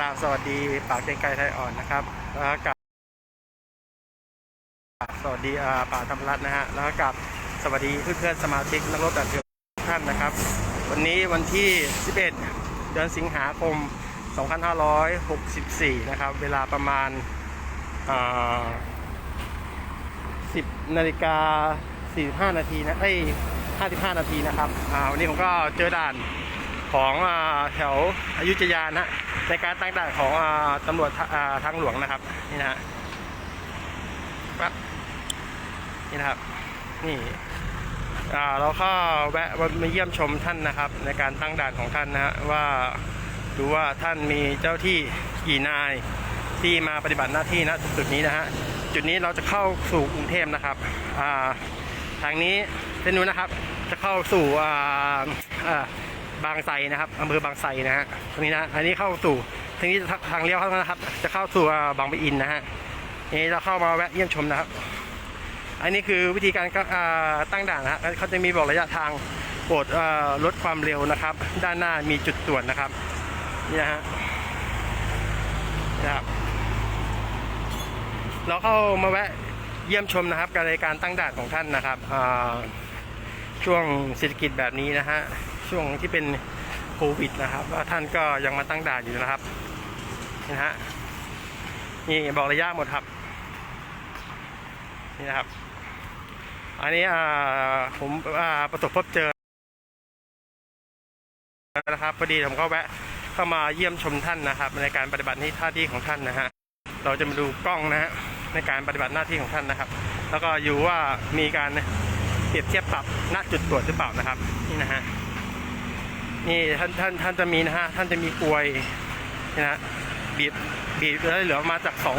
ราบสวัสดีปากเกรียงไกไทยอ่อนนะครับแล้วก็กับสวัสดีป่าธรรมรัตน์นะฮะแล้วก็กับสวัสดีเพื่อนๆสมาชิกนักรบดับเพลิงทุกท่านนะครับ วันนี้วันที่ 11 เดือนสิงหาคม 2564 นะครับ เวลาประมาณ 10 นาฬิกา 45 นาทีนะเอ้ย55 นาทีนะครับวันนี้ผมก็เจอด่านของอแถวอยุธยานะ ในการตั้งด่านของอตำรวจทาอ่าทางหลวงนะครับ นี่นะฮะปั๊บนี่นะครับ นี่อ่าเราก็แวะมาเยี่ยมชมท่านนะครับ ในการตั้งด่านของท่านนะฮะว่าดูว่าท่านมีเจ้าที่กี่นายที่มาปฏิบัติหน้าที่ณจุดนี้นะฮะจุดนี้เราจะเข้าสู่กรุงเทพนะครับทางนี้เส้นนู้นนะครับ จะเข้าสู่อ่า บางไทรนะครับอำเภอบางไทรนะฮะตรงนี้นะอันนี้เข้าสู่ทางนี้ทางเลี้ยวเข้านะครับ จะเข้าสู่บางปะอินนะฮะนี่เราเข้ามาแวะเยี่ยมชมนะครับ อันนี้คือวิธีการก็ตั้งด่านนะฮะเขาจะมีบอกระยะทางโปรดลดความเร็วนะครับ ด้านหน้ามีจุดตรวจนะครับนี่นะฮะนะครับเราเข้ามาแวะเยี่ยมชมนะครับการในการตั้งด่านของท่านนะครับช่วงเศรษฐกิจแบบนี้นะฮะ ช่วงที่เป็นโควิดนะครับว่าท่านก็ยังมาตั้งด่านอยู่นะครับนี่นะฮะนี่บอกระยะหมดครับ นี่นะครับ อันนี้อ่าผมอ่าประสบพบเจอนะครับพอดีผมก็แวะเข้ามาเยี่ยมชมท่านนะครับ ในการปฏิบัติหน้าที่ของท่านนะฮะเราจะมาดูกล้องนะฮะในการปฏิบัติหน้าที่ของท่านนะครับ แล้วก็อยู่ว่ามีการเปรียบเทียบปรับณจุดตรวจหรือเปล่านะครับ นี่นะฮะ นี่ท่านท่านท่านจะมีนะฮะท่านจะมีกลวยนี่นะบีบบีบแล้วเหลือมาจากสอง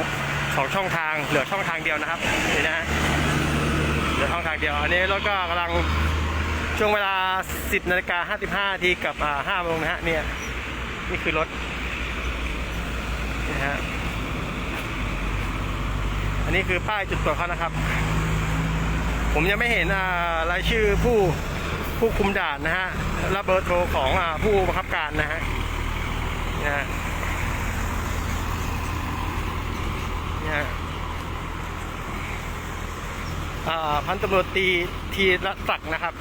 สองช่องทาง เหลือช่องทางเดียวนะครับนี่นะเหลือช่องทางเดียว อันนี้รถก็กำลังช่วงเวลา 10นาฬิกา55นาทีกับอ่า5โมงนะฮะเนี่ยนี่คือรถนี่ฮะอันนี้คือป้ายจุดตรวจเขานะครับ ผมยังไม่เห็นอ่ารายชื่อผู้ ผู้คุมด่านนะฮะและเบอร์โทรของผู้บังคับการนะฮะนะฮะนี่ฮะพันตำรวจตีทีรัศักนะครับ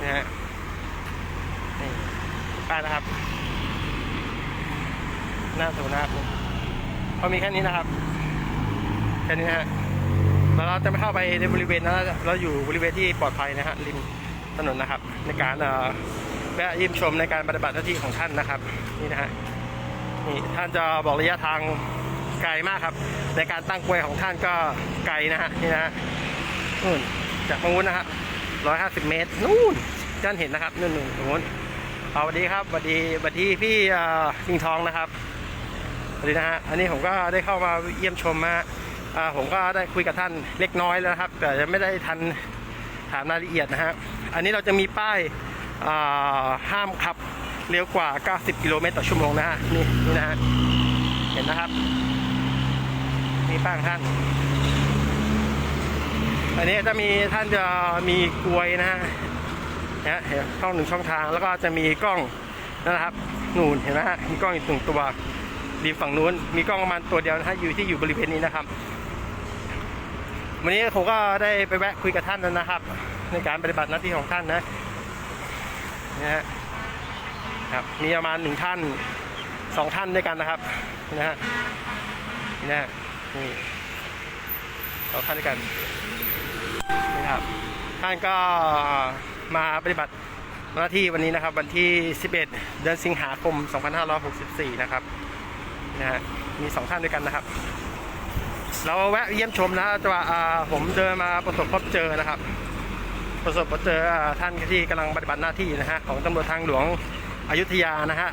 นะฮะนี่ป้ายนะครับ หน้าสูนะครับเขามีแค่นี้นะครับแค่นี้นะฮะแล้วเราจะไม่เข้าไปในบริเวณนั้นเราอยู่บริเวณที่ปลอดภัยนะฮะริม ถนนนะครับ ในการแวะเยี่ยมชมในการปฏิบัติหน้าที่ของท่านนะครับนี่นะฮะนี่ท่านจะบอกระยะทางไกลมากครับ ในการตั้งกลวยของท่านก็ไกลนะฮะนี่นะฮะนู่นจากตรงนู้นนะฮะร้อยห้าสิบเมตรนู่นท่านเห็นนะครับนู่นนู่นตรงนู้นเอาสวัสดีครับสวัสดีสวัสดีพี่เอ่อสิงทองนะครับสวัสดีนะฮะอันนี้ผมก็ได้เข้ามาเยี่ยมชมมาผมก็ได้คุยกับท่านเล็กน้อยแล้วครับ แต่ยังไม่ได้ทันถามรายละเอียดนะฮะ อันนี้เราจะมีป้ายาห้ามขับเร็วกว่า 90 กิโลเมตรต่อชั่วโมงนะฮะนี่นี่นะฮะเห็นนะครับ มีป้ายของท่าน อันนี้จะมีท่านจะมีกลวยนะฮะนะเห็นช่องหนึ่งช่องทางแล้วก็จะมีกล้องนะครับนู่นเห็นไหมฮะมีกล้องอีกหนึ่งตัวริมฝั่งนู้น มีกล้องประมาณตัวเดียวนะฮะอยู่ที่อยู่บริเวณนี้นะครับ วันนี้ผมก็ได้ไปแวะคุยกับท่านแล้วนะครับ ในการปฏิบัติหน้าที่ของท่านนะนะฮะครับมีประมาณหนึ่งท่านสองท่านด้วยกันนะครับนะฮะนี่นะฮะนี่สองท่านด้วยกันนี่ครับท่านก็มาปฏิบัติหน้าที่วันนี้นะครับ วันที่ 11 เดือนสิงหาคม 2564 นะครับนะฮะมีสองท่านด้วยกันนะครับ เราแวะเยี่ยมชมนะจังหวะอ่าผมเจอมาประสบพบเจอนะครับ ประสบพบเจอท่านที่กำลังปฏิบัติหน้าที่นะฮะของตำรวจทางหลวงอยุธยานะฮะ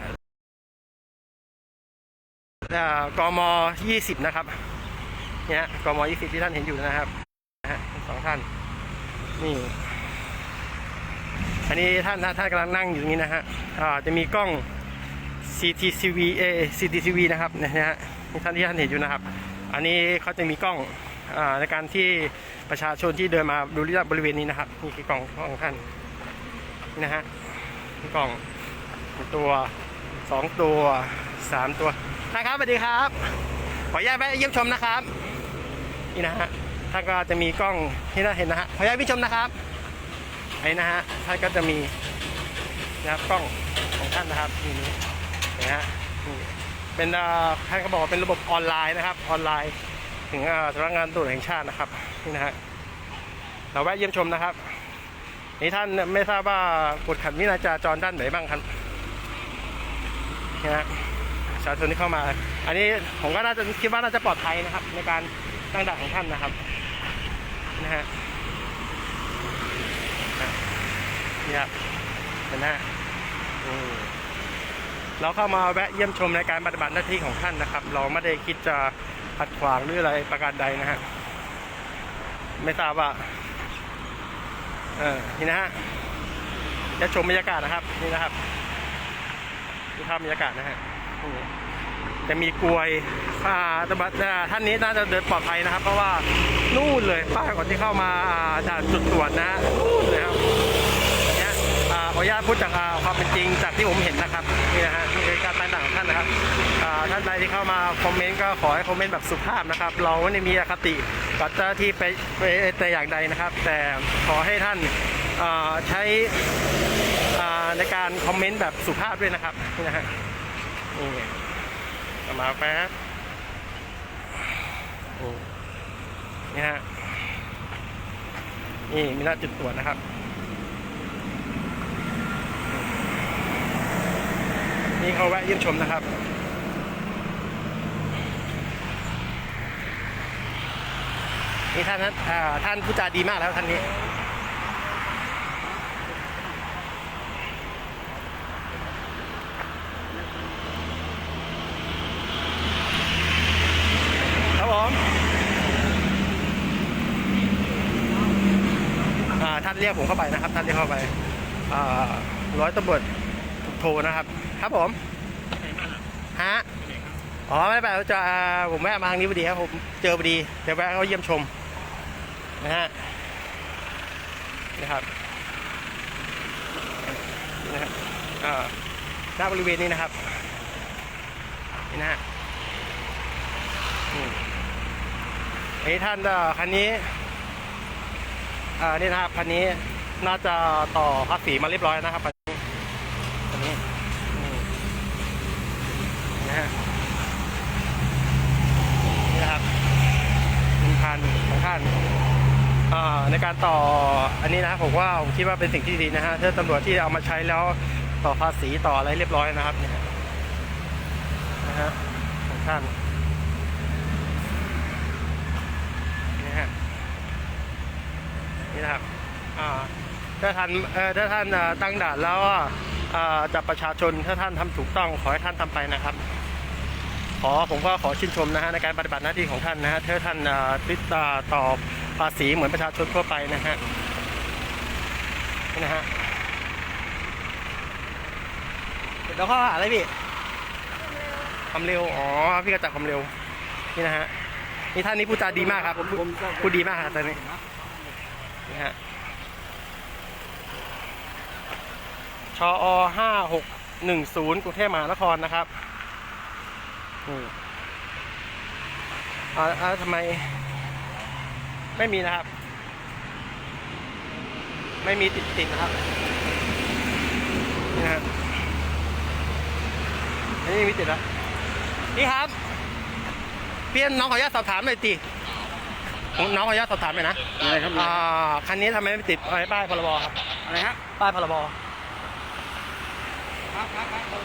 อ่ากม 20 นะครับเนี่ยกม 20 ที่ท่านเห็นอยู่นะครับสองท่านนี่อันนี้ท่านท่านกำลังนั่งอยู่ตรงนี้นะฮะจะมีกล้อง CCTV เอ CCTV นะครับนะฮะนี่ท่านที่ท่านเห็นอยู่นะครับ อันนี้เขาจะมีกล้องอาในการที่ ประชาชนที่เดินมาดูรอบบริเวณนี้นะครับนี่คือกล้องของท่านนี่นะฮะกล้องตัวสองตัวสามตัวท่านครับสวัสดีครับ ขออนุญาตแวะเยี่ยมชมนะครับนี่นะฮะท่านก็จะมีกล้องที่น่าเห็นนะฮะขออนุญาตเยี่ชมนะครับไอ้นะฮะท่านก็จะมีนะครับกล้องของท่านนะครับนี่นะฮะนี่เป็นท่านก็บอกว่าเป็นระบบออนไลน์นะครับออนไลน์ ถึงสำนักงานตรวจแห่งชาตินะครับ นี่นะฮะเราแวะเยี่ยมชมนะครับ นี่ท่านไม่ทราบว่ากฎขันวินัยจราจรด้านไหนบ้างครับนี่นะประชาชนที่เข้ามา อันนี้ผมก็น่าจะคิดว่าน่าจะปลอดภัยนะครับ ในการตั้งด่านของท่านนะครับนะฮะนะนี่ครับเห็นไหมฮะอืมเราเข้ามาแวะเยี่ยมชมในการปฏิบัติหน้าที่ของท่านนะครับ เราไม่ได้คิดจะขัดขวางหรืออะไรประการใดนะฮะ ไม่ทราบว่าเออนี่นะฮะจะชมบรรยากาศนะครับ นี่นะครับดูภาพบรรยากาศนะฮะจะมีกลวยอ่าแต่บัดอ่าท่านนี้น่าจะเดินปลอดภัยนะครับ เพราะว่านู่นเลยป้ายก่อนที่เข้ามาจาด่านจุดตรวจนะฮะนู่นเลยครับ อ่าขออนุญาตพูดจากความเป็นจริงจากที่ผมเห็นนะครับนี่นะฮะนี่คือการตั้งด่านของท่านนะครับท่านใดที่เข้ามาคอมเมนต์ก็ขอให้คอมเมนต์แบบสุภาพนะครับ เราไม่ได้มีอคติกับเจ้าที่ไปไปแต่อย่างใดนะครับ แต่ขอให้ท่านใช้ในการคอมเมนต์แบบสุภาพด้วยนะครับนี่นะฮะนี่มาแป๊บนี่ฮะนี่มีหน้าจุดตรวจนะครับ นี่เขาแวะเยี่ยมชมนะครับนี่ท่านนั้นท่านผู้จาดีมากแล้วท่านนี้ครับผมท่านเรียกผมเข้าไปนะครับ ท่านเรียกเข้าไปร้อยตำรวจโทนะครับ ครับผมฮะอ๋อไม่เป็นไรจะผมแวะมาทางนี้พอดีครับผมเจอพอดีเดี๋ยวแวะเขาเยี่ยมชมนะฮะนะครับนี่นะครับอ่าหน้าบริเวณนี้นะครับนี่นะฮะอืมอันนี้ท่านเอ่อคันนี้อ่านี่นะครับคันนี้น่าจะต่อภาษีมาเรียบร้อยนะครับคันนี้คันนี้อืมนะฮะนี่นะครับหนึ่งพันของท่านอ่าใน การต่ออันนี้นะผมว่าผมคิดว่าเป็นสิ่งที่ดีนะฮะถ้าตำรวจที่เอามาใช้แล้วต่อภาษีต่ออะไรเรียบร้อยนะครับเนี่ยนะฮะของท่านนี่ฮะนี่นะครับอ่าถ้าท่านเอ่อถ้าท่านตั้งด่านแล้วอ่าจับประชาชนถ้าท่านทำถูกต้องขอให้ท่านทำไปนะครับขอผมก็ขอชื่นชมนะฮะในการปฏิบัติหน้าที่ของท่านนะฮะถ้าท่านติดตาตอบ ภาษีเหมือนประชาชนทั่วไปนะฮะนี่นะฮะเดี๋ยวข้อหาอะไรพี่ความเร็วอ๋อพี่ก็จับความเร็วนี่นะฮะนี่ท่านนี้พูดจาดีมากครับพูดดีมากครับตอนนี้นี่ฮะชอห้าหกหนึ่งศูนย์กรุงเทพมหานครนะครับอืออ่าทำไม ไม่มีนะครับ ไม่มีติดติดนะครับนี่ฮะอันนี้มีติดแล้วนี่ครับเพี่อนน้องขออนุญาตสอบถามหน่อยติผมน้องขออนุญาตสอบถามหน่อยนะอะไรครับอ่าคันนี้ทำไมไม่ติดอะไรป้ายพรบครับอะไรฮะป้ายพรบครับครับครับครับ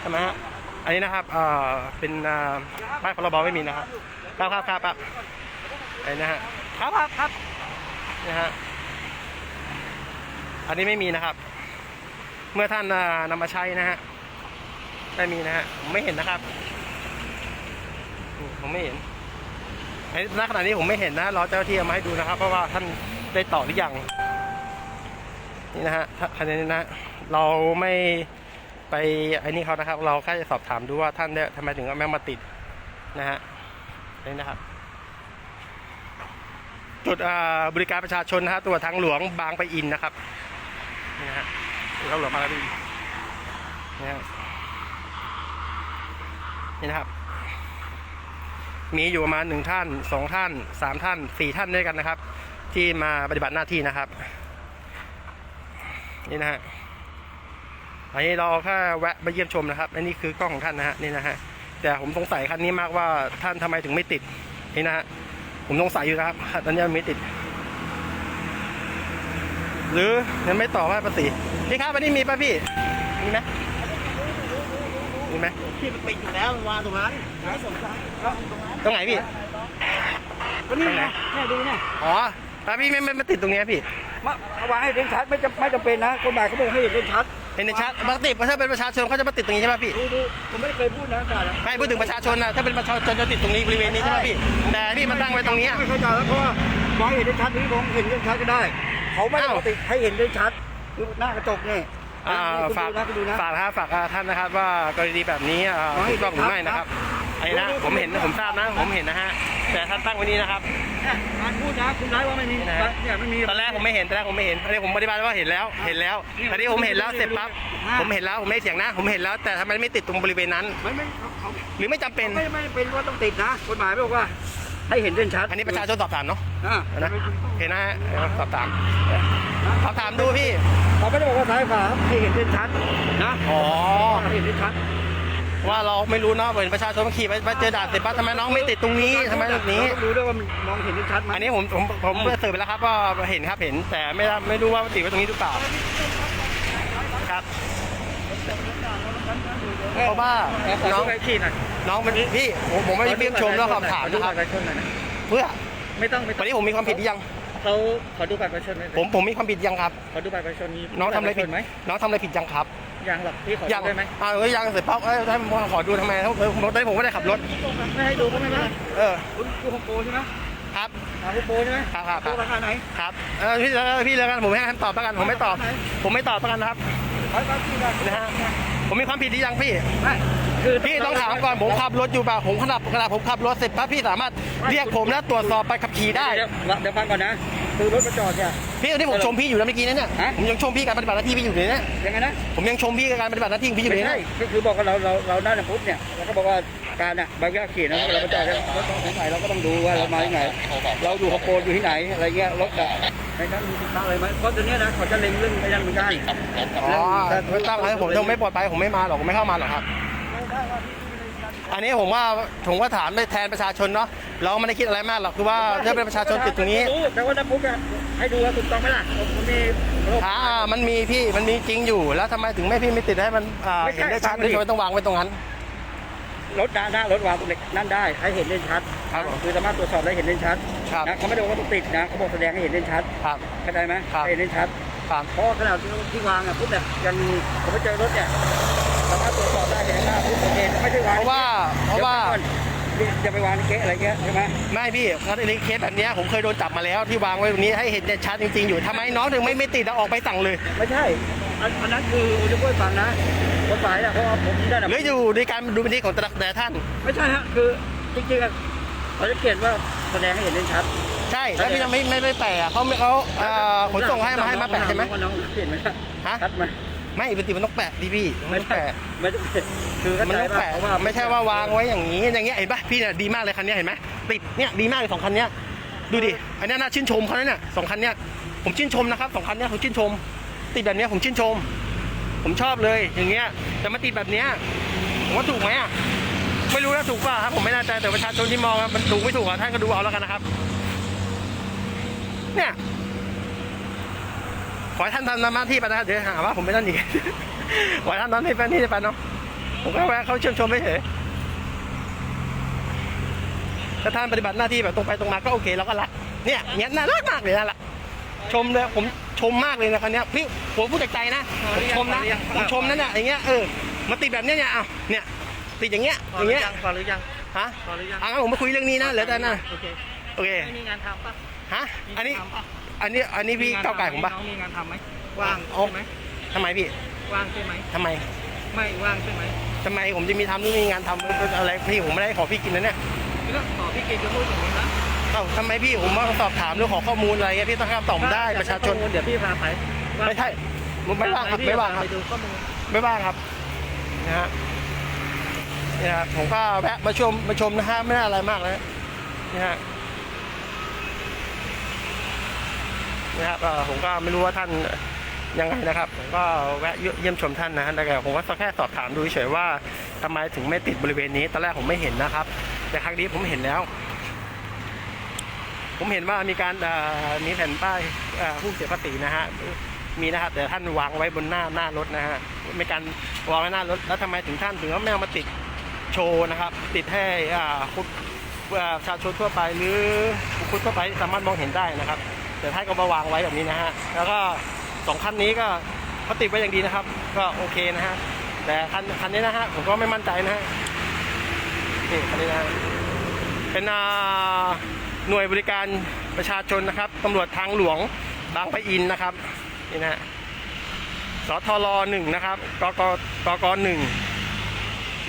ใช่ไหมฮะ อันนี้นะครับอ่าเป็นอ่าป้ายพรบไม่มีนะครับครับครับครับครับไอ้นะฮะครับครับครับนะฮะอันนี้ไม่มีนะครับ เมื่อท่านอ่านำมาใช้นะฮะไม่มีนะฮะผมไม่เห็นนะครับผมไม่เห็นในณขณะนี้ผมไม่เห็นนะรอเจ้าที่เอามาให้ดูนะครับ เพราะว่าท่านได้ต่อหรือยังนี่นะฮะถ้าคันนี้นะเราไม่ ไปไอ้นี่เขานะครับ เราแค่จะสอบถามดูว่าท่านเนี่ยทำไมถึงเอาแม่งมาติดนะฮะนี่นะครับ จุดบริการประชาชนนะฮะตัวทางหลวงบางไปอินนะครับนี่นะฮะตัวทางหลวงบางปอินนี่ครับนี่นะครับ มีอยู่ประมาณหนึ่งท่านสองท่านสามท่านสี่ท่านด้วยกันนะครับ ที่มาปฏิบัติหน้าที่นะครับ นี่นะฮะ อันนี้เราแค่แวะมาเยี่ยมชมนะครับ อันนี้คือกล้องของท่านนะฮะนี่นะฮะ แต่ผมสงสัยคันนี้มากว่าท่านทำไมถึงไม่ติดนี่นะฮะ ผมสงสัยอยู่นะครับคันนี้ไม่ติด หรือยังไม่ต่อว่าภาษีพี่ครับวันนี้มีป่ะพี่ มีไหมมีไหมที่มันปิดอยู่แล้วมันวางตรงนั้นไม่สนใจตรงไหนพี่ก็นี่ไงเนี่ยดูเนี่ยอ๋อแต่พี่ไม่ไม่ไม่ติดตรงเนี้ยพี่มาเอาวางให้เด่นชัดไม่จำไม่จำเป็นนะกฎหมายเขาบอกให้เห็นเด่นชัด เห็นในชัดปกติถ้าเป็นประชาชนเขาจะมาติดตรงนี้ใช่ไหมพี่ ดูดูผมไม่ได้เคยพูดนะอาจารย์นะไม่พูดถึงประชาชนนะถ้าเป็นประชาชนจะติดตรงนี้บริเวณนี้ใช่ไหมพี่ แต่พี่มาตั้งไว้ตรงเนี้ยไม่เข้าใจแล้วเพราะว่ามองให้เห็นเด่นชัดนี่ผมเห็นเด่นชัดก็ได้ เขาไม่อ้าว ปกติให้เห็นเด่นชัดดูหน้ากระจกนี่อ่าคุณฝากดูนะคุณดูนะ ฝากนะครับฝากอ่าท่านนะครับว่ากรณีแบบนี้อ่าขอให้ถูกต้องหรือไม่นะครับ ครับไอ้นะผมเห็นผมทราบนะ ผมเห็นนะฮะ แต่ท่านตั้งไว้นี้นะครับเนี่ยการพูดนะคุณร้ายว่าไม่มีนี่นะเนี่ยไม่มีตอนแรกผมไม่เห็นตอนแรกผมไม่เห็นตอนนี้ผมปฏิบัติว่าเห็นแล้วเห็นแล้วตอนนี้ผมเห็นแล้วเสร็จปั๊บผมเห็นแล้วผมไม่เถียงนะ ผมเห็นแล้วแต่ทำไมไม่ติดตรงบริเวณนั้นไม่ไม่เขาเขาหรือไม่จำเป็นไม่ไม่เป็นว่าต้องติดนะกฎหมายบอกว่าให้เห็นเด่นชัด อันนี้ประชาชนสอบถามเนาะอ่านะเห็นนะฮะสอบถามสอบถามดูพี่เขาไม่ได้บอกว่าซ้ายขวาให้เห็นเด่นชัดนะอ๋อให้เห็นเด่นชัด ว่าเราไม่รู้เนาะเป็นประชาชนมาขี่ไปไปเจอด่านเสร็จปั๊บทำไมน้องไม่ติดตรงนี้ทำไมตรงนี้เราต้องดูด้วยว่ามันมองเห็นชัดไหมอันนี้ผมผมผมเสือไปแล้วครับว่าเห็นครับเห็นแต่ไม่ได้ไม่รู้ว่าติดไว้ตรงนี้หรือเปล่าครับเพราะว่าน้น้อองงไปขี่หน่อยน้องมันพี่ผมผมไม่ได้เพียงชมแล้วคำถามนะครับขอดูบัตรประชาชนหน่อยนะเพื่อไม่ต้องไม่ตต้ออนงนี้ผมมีความผิดหรือยังเขาขอดูบัตรประชาชนไหมผมผมมีความผิดยังครับขอดูบัตรประชาชนมีน้องทำอะไรผิดไหมน้องทำอะไรผิดยังครับ ยังหรอกพี่ขอยังดูได้ไหมอ่าเอ้ยยังเสร็จปั๊บเอ้ยถ้าผมขอดูทำไมถ้าผมผมตอนนี้ผมไม่ได้ขับรถ ไม่ให้ดูก็ไม่ได้เออคุณคือโฮมโปรใช่ไหมครับหาโฮมโปรใช่ไหมครับครับครับโปรราคาไหน ครับเออพี่แล้วพี่แล้วกันผมให้ท่านตอบแล้วกันผมไม่ตอบ ผมไม่ตอบแล้วกันนะครับร้อยบาทที่บาทนะฮะ ผมมีความผิดหรือยังพี่ ไม่คือพี่ต้องถามก่อนผมขับรถอยู่เปล่าผมขนาดขนาดผมขับรถเสร็จปั๊บพี่สามารถเรียกผมแล้วตรวจสอบไปขับขี่ได้ เดี๋ยวเดี๋ยวฟังก่อนนะ คือรถมาจอดเนี่ย พี่ตอนนี้ผมชมพี่อยู่แล้วเมื่อกี้นะเนี่ยฮะ ผมยังชมพี่การปฏิบัติหน้าที่พี่อยู่เลยนะยังไงนะผมยังชมพี่กับการปฏิบัติหน้าที่ของพี่อยู่เลไม่ยใช่นะก็คือบอกว่าเราเราเราหน้าปุ๊บเนี่ยเราก็บอกว่าการเนี่ยใบขับขี่นะเราไปจอดเนี่ยรถต้องถึงไหนเราก็ต้องดูว่าเรามาที่ไหน เราดูขบโปนอยู่ที่ไหนอะไรเงี้ยรถอะ ในนั้นมีสินค้าอะไรไหมเพราะตอนนี้ยนะเขาจะเล็งเรื่องไอ้นั่นเหมือนกันอ๋อไม่ต้องให้ผมผมไม่ปลอดภัยผมไม่มาหรอกผมไม่เข้ามาหรอกครับ อันนี้ผมว่าผมว่าถามในแทนประชาชนเนาะเราไม่ได้คิดอะไรมากหรอกคือว่าถ้าเป็นประชาชนติดตรงนี้รู้แต่ว่าน้ำปุ๊บอะให้ดูว่าถูกต้องไหมล่ะมันมีโรคอ่ามันมีพี่มันมีจริงอยู่แล้วทำไมถึงไม่พี่ไม่ติดให้มันอ่าไม่ใช่เห็นได้ชัดฟังดิด้วยทำไมต้องวางไว้ตรงนั้นรถด้านหน้ารถวางตรงเหล็กนั่นได้ให้เห็นเด่นชัด ครับผมคือสามารถตรวจสอบได้เห็นเด่นชัดครับนะเขาไม่ได้บอกว่าต้องติดนะเขาบอกแสดงให้เห็นเด่นชัดครับเข้าใจไหมครับให้เห็นเด่นชัดครับเพราะขนาดที่ที่วางอะปุ๊บเนี่ยยังผมไปเจอรถเนี่ยสามารถตรวจสอบได้เห็นหน้าปุ๊บโอเคไม่ใช่วางเพราะว่าเพราะว่าเดี๋ยวก่อนจะไปวางในเก๊ะอะไรเงี้ยใช่ไหมไม่พี่เพราะในเคสแบบเนี้ยผมเคยโดนจับมาแล้วที่วางไว้ตรงนี้ให้เห็นได้ชัดจริงๆอยู่ทำไมน้องถึงไม่ไม่ติดแล้วออกไปสั่งเลย ไม่ใช่อันอันนั้นคือโอจะพูดให้ฟังนะกฎหมายอะเพราะว่าผมได้หรืออยู่ในการดูบันทึกของแต่ละแต่ละท่าน ไม่ใช่ฮะคือจริงๆอะ เขาจะเขียนว่าแสดงให้เห็นเด่นชัด ใช่แล้วพี่ยังไม่ไม่ได้แปะเขาไม่เขาเอ่อขนส่งให้มาให้มาแปะใช่ไหม น้องเขียนไหมฮะ ชัดไหมไม่ปกติมันต้องแปะดิพี่มันไม่ต้องใช่แปะไม่ต้องคือเข้ามันใจต้องป่ะแปะเพราะว่าไม่ใช่ว่าวางไว้อย่างนี้อย่างเงี้ยเห็นปะพี่เนี่ยดีมากเลยคันเนี้ยเห็นไหมติดเนี่ยดีมากเลยสองคันเนี้ยดูดิอันเนี้ยน่าชื่นชมเขาเนี่ยสองคันเนี้ยผมชื่นชมนะครับสองคันเนี้ยผมชื่นชม ติดแบบเนี้ยผมชื่นชม ผมชอบเลยอย่างเงี้ยแต่มาติดแบบเนี้ยผมว่าถูกไหมอะ ไม่รู้นะถูกป่ะครับ ผมไม่แน่ใจแต่ประชาชนที่มองอะมันถูกไม่ถูกอะท่านก็ดูเอาแล้วกันนะครับ เนี่ยขอให้ท่านทำหน้าที่ไปนะครับเดี๋ยวหาว่าผมไม่นั่นอีกขอให้ท่านทำหน้าที่ไปนี่ไปเนาะผมก็แวะเขาเชื่อมชมไม่เฉยถ้าท่านปฏิบัติหน้าที่แบบตรงไปตรงมาก็โอเคเราก็รักเนี่ยเงี้ยน่ารักมากเลยนั่นแหละชมเลยผมชมมากเลยนะคันเนี้ยพี่ผมพูดจากใจนะผมชมนะผมชมนั่นน่ะอย่างเงี้ยเออมาติดแบบเนี้ยเนี่ยเอาเนี่ย ติดอย่างเงี้ยอย่างเงี้ยพอหรือยังฮะพอหรือยังอะงั้นผมมาคุยเรื่องนี้นะเหลือแต่นะโอเคโอเคไม่มีงานทำป่ะฮะอันนี้มีงาทำปะอันนี้อันนี้พี่ก้าวไก่ผมปะน้องมีงานทำไหมว่างเอาใช่ไหมทำไมพี่ว่างใช่ไหมทำไมไม่ว่างใช่ไหมทำไมผมจะมีทำหรือมีงานทำอะไรพี่ผมไม่ได้ขอพี่กินนะเนี่ยก็ขอพี่เกณฑ์จะพูดอย่างนี้นะเอ้าทำไมพี่ผมมาสอบถามหรือขอข้อมูลอะไรเงี้ยพี่ต้องห้ามตอบผมได้ประชาชนเดี๋ยวพี่พาไปไม่ใช่ผมไม่ว่างครับไม่ว่างครับ ไปดูข้อมูลไม่ว่างครับนะฮะ นี่นะครับผมก็แวะมาชมมาชมนะฮะไม่ได้อะไรมากนะนี่ฮะนะครับผมก็ไม่รู้ว่าท่านยังไงนะครับผมก็แวะเยี่ยมชมท่านนะแต่ผมก็แค่สอบถามดูเฉยๆว่าทำไมถึงไม่ติดบริเวณนี้ตอนแรกผมไม่เห็นนะครับ แต่ครั้งนี้ผมเห็นแล้ว ผมเห็นว่ามีการมีแผ่นป้ายผู้เสียภาษีนะฮะมีนะครับแต่ท่านวางไว้บนหน้าหน้ารถนะฮะม่การวางไว้หน้ารถแล้วทำไมถึงท่านถึงว่าไม่เอามาติด โชว์นะครับ ติดให้อ่าคุณประชาชนทั่วไปหรือบุคคลทั่วไปสามารถมองเห็นได้นะครับแต่ท่านก็มาวางไว้แบบนี้นะฮะแล้วก็สองคันนี้ก็เขาติดไว้อย่างดีนะครับ ก็โอเคนะฮะแต่คันคันนี้นะฮะผมก็ไม่มั่นใจนะฮะนี่คันนี้นะเป็นหน่วยบริการประชาชนนะครับตำรวจทางหลวงบางปะอินนะครับนี่นะฮะสทรหนึ่งนะครับกกกกหนึ่ง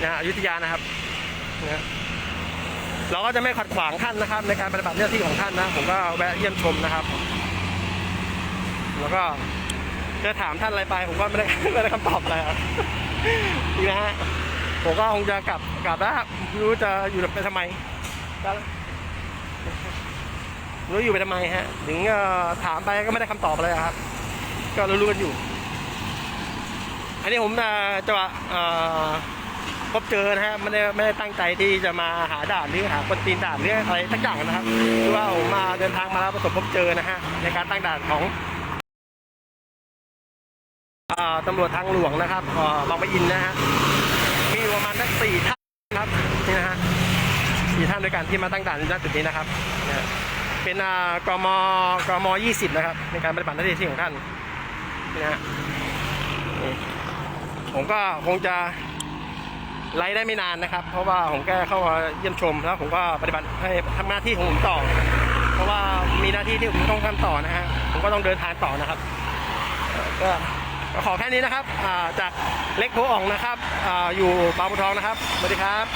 นะฮะอยุธยานะครับนะเราก็จะไม่ขัดขวางท่านนะครับ ในการปฏิบัติหน้าที่ของท่านนะ ผมก็แวะเยี่ยมชมนะครับ แล้วก็จะถามท่านอะไรไป ผมก็ไม่ได้ไม่ได้คำตอบอะไรครับนี่นะฮะผมก็คงจะกลับกลับแล้วครับรู้จะอยู่ไปทำไมก็ไมรู้อยู่ไปทำไมฮะ ถึงถามไปก็ไม่ได้คำตอบอะไรครับ ก็รู้ๆกันอยู่ อันนี้ผมเอ่อจะ บเจอนะฮะไม่ได้ไม่ได้ตั้งใจที่จะมาหาด่านหรือหาคนตีนด่านหรืออะไรสักอย่างนะครับคือว่าผมมาเดินทางมาแล้วประสบพบเจอนะฮะในการตั้งด่านของอตำรวจทางหลวงนะครับเอ่อบางปะอินนะฮะมีประมาณสักสี่ท่านครับนี่นะฮะสี่ท่านด้วยกันที่มาตั้งด่านณจุดนี้นะครับเป็นกมกมยี่สิบนะครับ ในการปฏิบัติหน้าที่ของท่านนี่นะฮะผมก็คงจะ ไลฟ์ได้ไม่นานนะครับ เพราะว่าผมแค่เข้ามาเยี่ยมชมแล้วผมก็ปฏิบัติให้ทำหน้าที่ของผมต่อ เพราะว่ามีหน้าที่ที่ผมต้องทำต่อนะฮะผมก็ต้องเดินทางต่อนะครับ ก็ขอแค่นี้นะครับจากเล็กโพอ่องนะครับออยู่บางบัวทองนะครับสวัสดีครับ